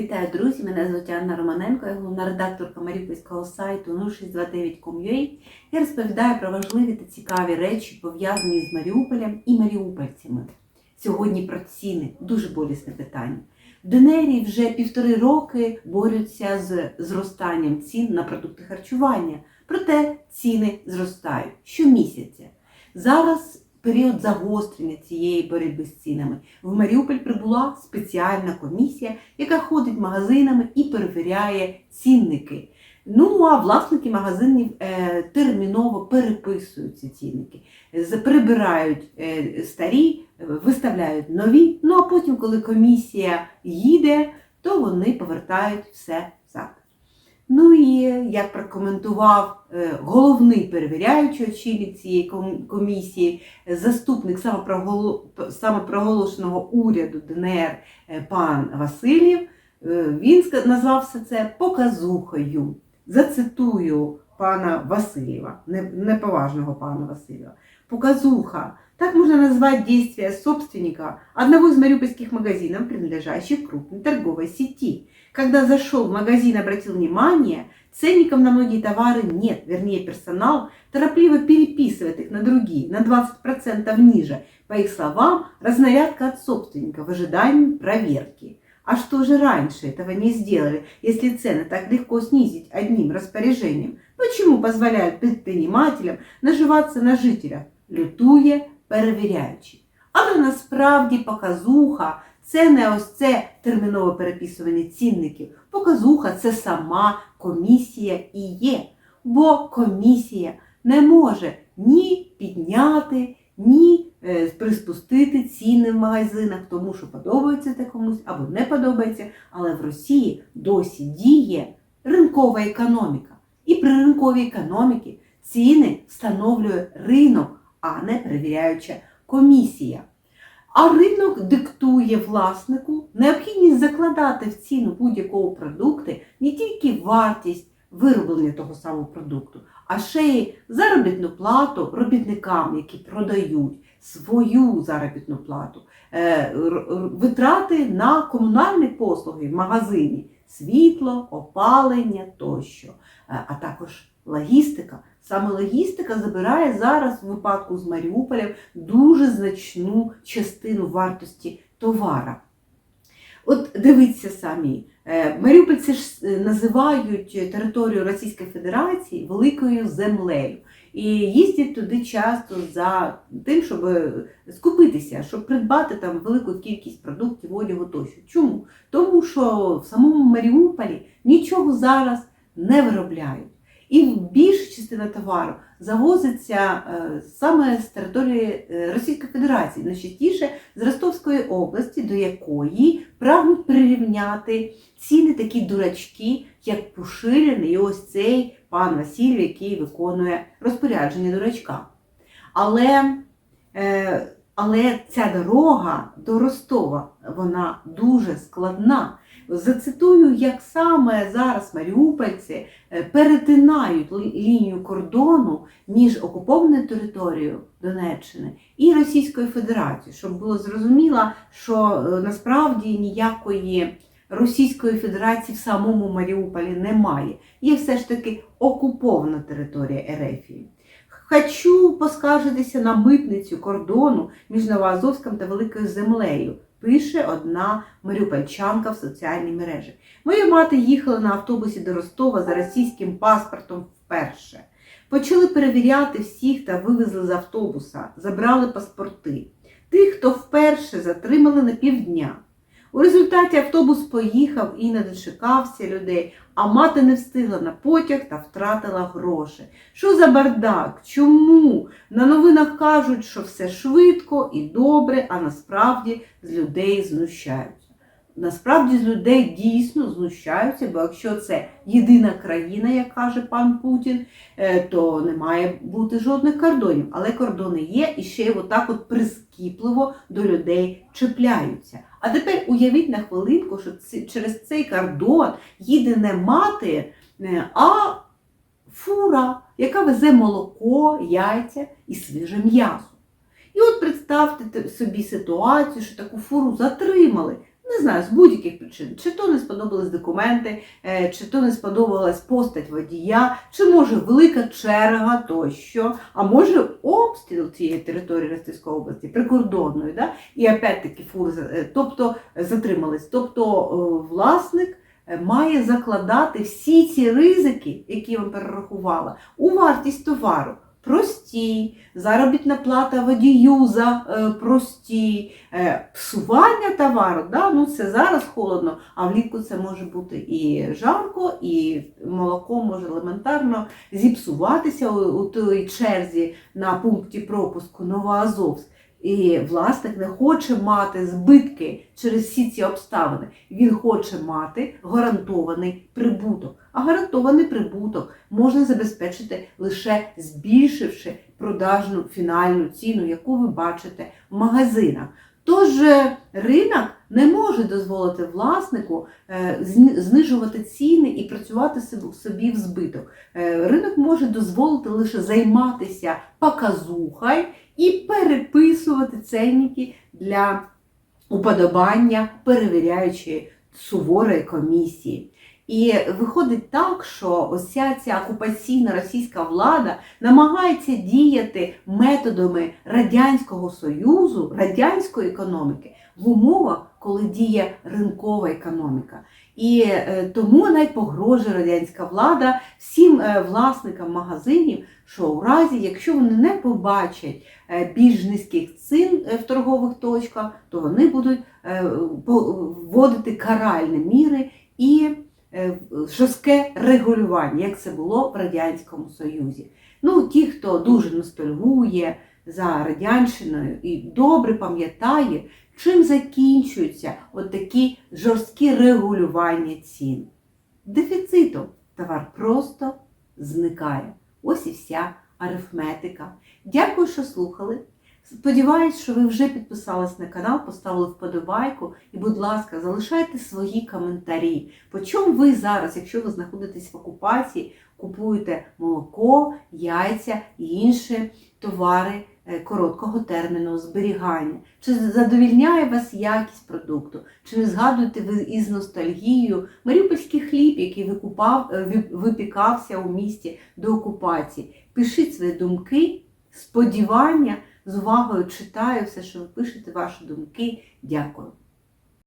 Вітаю, друзі! Мене звуть Анна Романенко, я головна редакторка маріупольського сайту 0629.com.ua. Я розповідаю про важливі та цікаві речі, пов'язані з Маріуполем і маріупольцями. Сьогодні про ціни дуже болісне питання. В ДНРі вже півтори роки борються з зростанням цін на продукти харчування. Проте ціни зростають щомісяця. Зараз період загострення цієї боротьби з цінами. В Маріуполь прибула спеціальна комісія, яка ходить магазинами і перевіряє цінники. Ну а власники магазинів е, терміново переписують ці цінники, прибирають е, старі, виставляють нові. Ну а потім, коли комісія їде, то вони повертають все взад. Ну і як прокоментував е, головний перевіряючий очільник цієї комісії, е, заступник самопроголошеного уряду ДНР е, пан Васильєв, він назвав все це показухою. Зацитую пана Васильєва, не- неповажного пана Васильєва. Показуха. Так можно назвать действия собственника одного из мариупольских магазинов, принадлежащих крупной торговой сети. Когда зашел в магазин, обратил внимание, ценников на многие товары нет, вернее персонал торопливо переписывает их на другие, на 20% ниже. По их словам, разнарядка от собственника в ожидании проверки. А что же раньше этого не сделали, если цены так легко снизить одним распоряжением? Почему позволяют предпринимателям наживаться на жителях, лютує перевіряючи? Але насправді показуха це не ось це термінове переписування цінників. Показуха це сама комісія і є. Бо комісія не може ні підняти, ні приспустити ціни в магазинах, тому що подобається це комусь або не подобається. Але в Росії досі діє ринкова економіка. І при ринковій економіці ціни встановлює ринок, а не перевіряюча комісія. А ринок диктує власнику необхідність закладати в ціну будь-якого продукту не тільки вартість вироблення того самого продукту, а ще й заробітну плату робітникам, які продають свою заробітну плату, е, витрати на комунальні послуги в магазині, світло, опалення тощо, Е, а також логістика. Саме логістика забирає зараз в випадку з Маріуполем дуже значну частину вартості товара. От дивіться самі, е, маріупольці ж е, називають територію Російської Федерації великою землею. І їздять туди часто за тим, щоб скупитися, щоб придбати там велику кількість продуктів, одягу тощо. Чому? Тому що в самому Маріуполі нічого зараз не виробляють. І більша частина товару завозиться е, саме з території е, Російської Федерації, найчастіше з Ростовської області, до якої прагнуть прирівняти ціни такі дурачки, як Пушилін і ось цей пан Василь, який виконує розпорядження дурачка. Але, е, але ця дорога до Ростова, вона дуже складна. Зацитую, як саме зараз маріупольці е, перетинають лінію кордону між окупованою територією Донеччини і Російською Федерацією, щоб було зрозуміло, що е, насправді ніякої Російської Федерації в самому Маріуполі немає. Є все ж таки окупована територія Ерефії. Хочу поскаржитися на митницю кордону між Новоазовськом та Великою Землею. Пише одна маріупольчанка в соціальній мережі. Моя мати їхала на автобусі до Ростова за російським паспортом вперше. Почали перевіряти всіх та вивезли з автобуса, забрали паспорти. Тих, хто вперше затримали на півдня. У результаті автобус поїхав і не дочекався людей, а мати не встигла на потяг та втратила гроші. Що за бардак? Чому? На новинах кажуть, що все швидко і добре, а насправді з людей знущаються. Насправді з людей дійсно знущаються, бо якщо це єдина країна, як каже пан Путін, е, то не має бути жодних кордонів. Але кордони є і ще отак от прискіпливо до людей чіпляються. А тепер уявіть на хвилинку, що через цей кордон їде не мати, е, а фура, яка везе молоко, яйця і свіже м'ясо. І от представте собі ситуацію, що таку фуру затримали Не знаю, з будь-яких причин. Чи то не сподобались документи, е, чи то не сподобалась постать водія, чи може велика черга тощо, а може обстріл цієї території Ростовської області, прикордонної, да? і опять-таки фур, е, тобто е, затримались. Тобто власник має закладати всі ці ризики, які я вам перерахувала, у вартість товару. Прості, заробітна плата водію за е, прості, е, псування товару, да? ну це зараз холодно, а влітку це може бути і жарко, і молоко може елементарно зіпсуватися у, у той черзі на пункті пропуску Новоазовськ. І власник не хоче мати збитки через всі ці обставини. Він хоче мати гарантований прибуток. А гарантований прибуток можна забезпечити лише збільшивши продажну фінальну ціну, яку ви бачите в магазинах. Тож е, ринок не може дозволити власнику е, знижувати ціни і працювати собі- в збиток. Е, Ринок може дозволити лише займатися показухою і переписувати ценники для уподобання перевіряючої суворої комісії. І виходить так, що ось ця, окупаційна російська влада намагається діяти методами Радянського Союзу, радянської економіки в умовах, коли діє ринкова економіка. І е, тому навіть погрожує радянська влада всім е, власникам магазинів, що у разі, якщо вони не побачать е, більш низьких цін в торгових точках, то вони будуть вводити каральні міри і жорстке регулювання, як це було в Радянському Союзі. Ну, ті, хто дуже ностальгує за радянщиною і добре пам'ятає, чим закінчуються такі жорсткі регулювання цін. Дефіцитом товар просто зникає. Ось і вся арифметика. Дякую, що слухали. Сподіваюсь, що ви вже підписались на канал, поставили вподобайку і, будь ласка, залишайте свої коментарі. По чому ви зараз, якщо ви знаходитесь в окупації, купуєте молоко, яйця і інші товари е, короткого терміну зберігання? Чи задовільняє вас якість продукту? Чи не згадуєте ви із ностальгією маріупольський хліб, який викупав, е, випікався у місті до окупації? Пишіть свої думки, сподівання. З увагою читаю все, що ви пишете, ваші думки. Дякую.